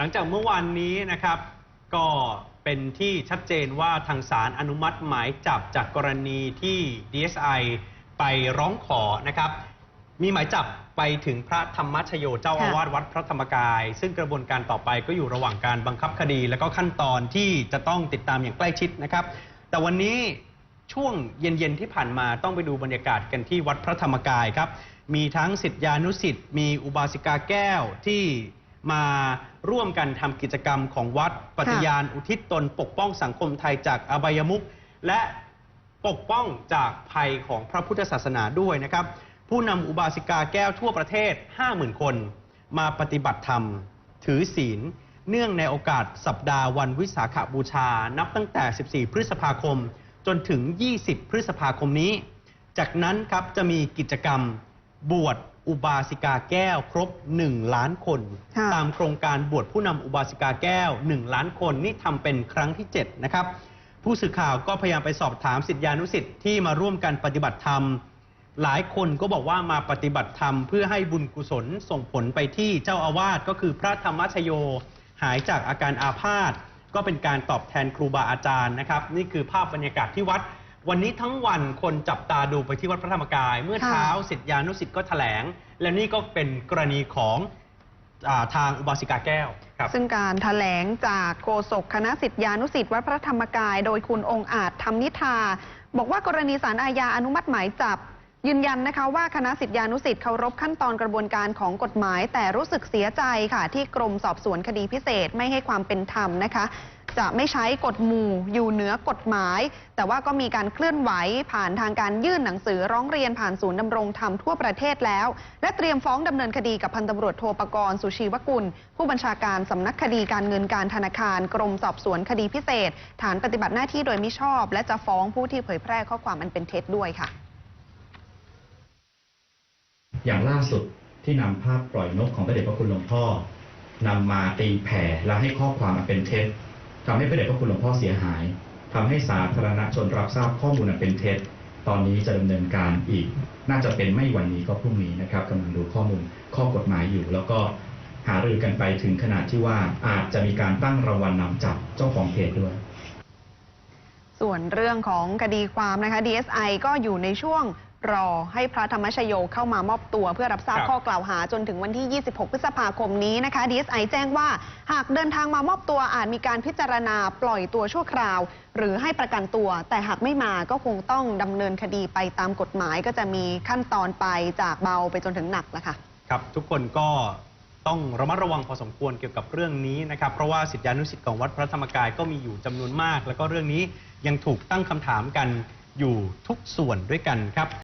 หลังจากเมื่อวานนี้นะครับ ก็เป็นที่ชัดเจนว่าทางศาลอนุมัติหมายจับจากกรณีที่ DSI ไปร้องขอนะครับ มีหมายจับไปถึงพระธรรมชโยเจ้าค่ะอาวาสวัดพระธรรมกาย ซึ่งกระบวนการต่อไปก็อยู่ระหว่างการบังคับคดี และก็ขั้นตอนที่จะต้องติดตามอย่างใกล้ชิดนะครับ แต่วันนี้ช่วงเย็น ๆ ที่ผ่านมาต้องไปดูบรรยากาศกันที่วัดพระธรรมกายครับ มีทั้งสิทธิานุสิทธิ์มีอุบาสิกาแก้วที่ มาร่วมกันทำกิจกรรมของวัดปฏิญาณอุทิศตนปกป้องสังคมไทยจากอบายมุขและปกป้องจากภัยของพระพุทธศาสนาด้วยนะครับ ผู้นำอุบาสิกาแก้วทั่วประเทศ 50,000 คน มาปฏิบัติธรรม ถือศีล เนื่องในโอกาสสัปดาห์วันวิสาขบูชา นับตั้งแต่ 14 พฤษภาคม จนถึง 20 พฤษภาคมนี้ จากนั้นครับจะมีกิจกรรมบวช อุบาสิกาแก้วครบ 1 ล้านคน ค่ะตามโครงการบวชผู้นำอุบาสิกาแก้ว 1 ล้านคนนี่ทำเป็นครั้งที่ 7 นะครับ ผู้สื่อข่าวก็พยายามไปสอบถามสิทธิานุสิทธิ์ที่มาร่วมกันปฏิบัติธรรม หลายคนก็บอกว่ามาปฏิบัติธรรมเพื่อให้บุญกุศลส่งผลไปที่เจ้าอาวาสก็คือพระธรรมชโย หายจากอาการอาพาธก็เป็นการตอบแทนครูบาอาจารย์นะครับ นี่คือภาพบรรยากาศที่วัด วันนี้ทั้งวันคนจับตาดูไปที่วัดพระธรรมกาย เมื่อค่ะเช้าสิทธิานุสิทธิ์ก็แถลง และนี่ก็เป็นกรณีของอาทางอุบาสิกาแก้วครับ ซึ่งการถแถลงจากโฆษกคณะสิทธิานุสิทธิ์วัดพระธรรมกาย โดยคุณองค์อาจธรรมนิธา บอกว่ากรณีสารอาญาอนุมัติหมายจับ ยืนยันนะคะว่าคณะสิทธิานุสิทธิ์เคารพขั้นตอนกระบวนการของกฎหมาย แต่รู้สึกเสียใจค่ะ ที่กรมสอบสวนคดีพิเศษไม่ให้ความเป็นธรรมนะคะ จะไม่ใช้กฎหมู่อยู่เหนือกฎหมาย แต่ว่าก็มีการเคลื่อนไหวผ่านทางการยื่นหนังสือร้องเรียนผ่านศูนย์ดำรงธรรมทั่วประเทศแล้ว และเตรียมฟ้องดำเนินคดีกับพันตำรวจโทปกรณ์สุชีวกุล ผู้บัญชาการสำนักคดีการเงินการธนาคาร กรมสอบสวนคดีพิเศษ ฐานปฏิบัติหน้าที่โดยมิชอบ และจะฟ้องผู้ที่เผยแพร่ข้อความอันเป็นเท็จด้วยค่ะ อย่างล่าสุดที่นำภาพปล่อยนกของพระเดชพระคุณหลวงพ่อนำมาตีแผ่และให้ข้อความอันเป็นเท็จ ทำให้พระเดชพระคุณหลวงพ่อเสียหายทำให้สาธารณชนรับทราบข้อมูลอันเป็นเท็จ ตอนนี้จะดำเนินการอีก น่าจะเป็นไม่วันนี้ก็พรุ่งนี้นะครับกำลังดูข้อมูลข้อกฎหมายอยู่ แล้วก็หารือกันไปถึงขนาดที่ว่าอาจจะมีการตั้งรางวัลนำจับเจ้าของเพจด้วยส่วนเรื่องของคดีความนะคะ DSI ก็อยู่ในช่วง รอให้พระธรรมชโยเข้ามามอบตัวเพื่อรับทราบครับข้อกล่าวหาจนถึงวันที่ 26 พฤษภาคมนี้นะคะ DSI แจ้งว่า หากเดินทางมามอบตัวอาจมีการพิจารณาปล่อยตัวชั่วคราว หรือให้ประกันตัว แต่หากไม่มาก็คงต้องดำเนินคดีไปตามกฎหมายก็จะมีขั้นตอนไปจากเบาไปจนถึงหนักแล้วค่ะครับทุกคนก็ต้องระมัดระวังพอสมควรเกี่ยวกับเรื่องนี้นะครับเพราะว่าสิทธิานุสิทธิ์ของวัดพระธรรมกายก็มีอยู่จำนวนมาก แล้วก็เรื่องนี้ยังถูกตั้งคำถามกันอยู่ทุกส่วนด้วยกันครับ